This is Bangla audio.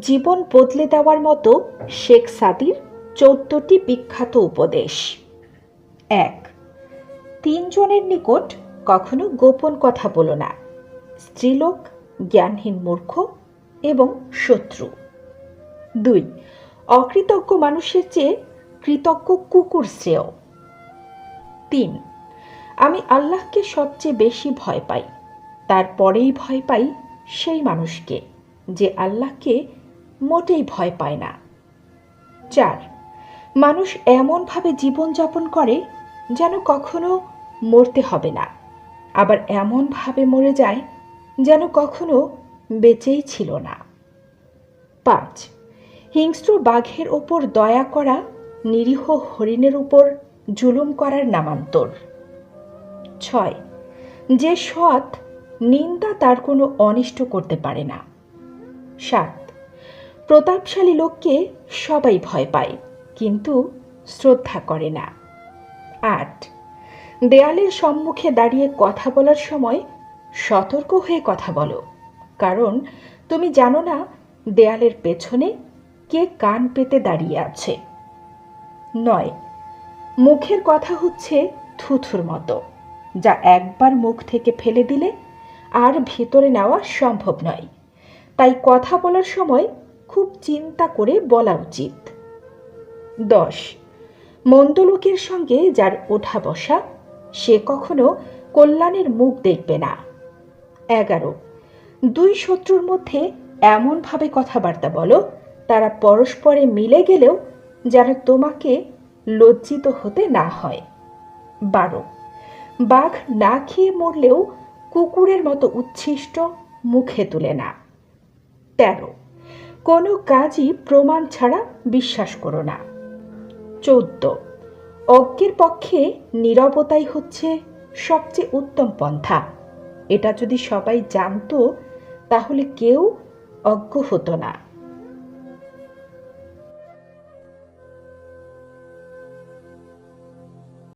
জীবন বদলে দেওয়ার মতো শেখ সাদির চোদ্দটি বিখ্যাত উপদেশ। এক, তিনজনের নিকট কখনো গোপন কথা বলো না। স্ত্রীলোক, জ্ঞানহীন মূর্খ এবং শত্রু। দুই, অকৃতজ্ঞ মানুষের চেয়ে কৃতজ্ঞ কুকুর শ্রেয়। তিন, আমি আল্লাহকে সবচেয়ে বেশি ভয় পাই। তারপরেই ভয় পাই সেই মানুষকে, যে আল্লাহকে মোটেই ভয় পায় না। চার, মানুষ এমনভাবে জীবনযাপন করে যেন কখনো মরতে হবে না। আবার এমনভাবে মরে যায় যেন কখনো বেঁচেই ছিল না। পাঁচ, হিংস্র বাঘের ওপর দয়া করা নিরীহ হরিণের উপর জুলুম করার নামান্তর। ছয়, যে সৎ নিন্দা তার কোনো অনিষ্ট করতে পারে না। সাত প্রতাপশালী লোককে সবাই ভয় পায়, কিন্তু শ্রদ্ধা করে না। আট, দেয়ালের সম্মুখে দাঁড়িয়ে কথা বলার সময় সতর্ক হয়ে কথা বলো। কারণ তুমি জানো না দেয়ালের পেছনে কে কান পেতে দাঁড়িয়ে আছে। নয়, মুখের কথা হচ্ছে থুথুর মতো, যা একবার মুখ থেকে ফেলে দিলে আর ভেতরে নেওয়া সম্ভব নয়। তাই কথা বলার সময় খুব চিন্তা করে বলা উচিত। দশ। মন্দ লোকের সঙ্গে যার ওঠা বসা, সে কখনো কল্যাণের মুখ দেখবে না। এগারো। দুই শত্রুর মধ্যে এমনভাবে কথাবার্তা বলো, তারা পরস্পরে মিলে গেলেও যেন তোমাকে লজ্জিত হতে না হয়। বারো। বাঘ না খেয়ে মরলেও কুকুরের মতো উচ্ছিষ্ট মুখে তুলে না। তেরো। কোনো কাজই প্রমাণ ছাড়া বিশ্বাস করো না। চৌদ্দ। অজ্ঞের পক্ষে নিরবতাই হচ্ছে সবচেয়ে উত্তম পন্থা। এটা যদি সবাই জানতো, তাহলে কেউ অজ্ঞ হতো না।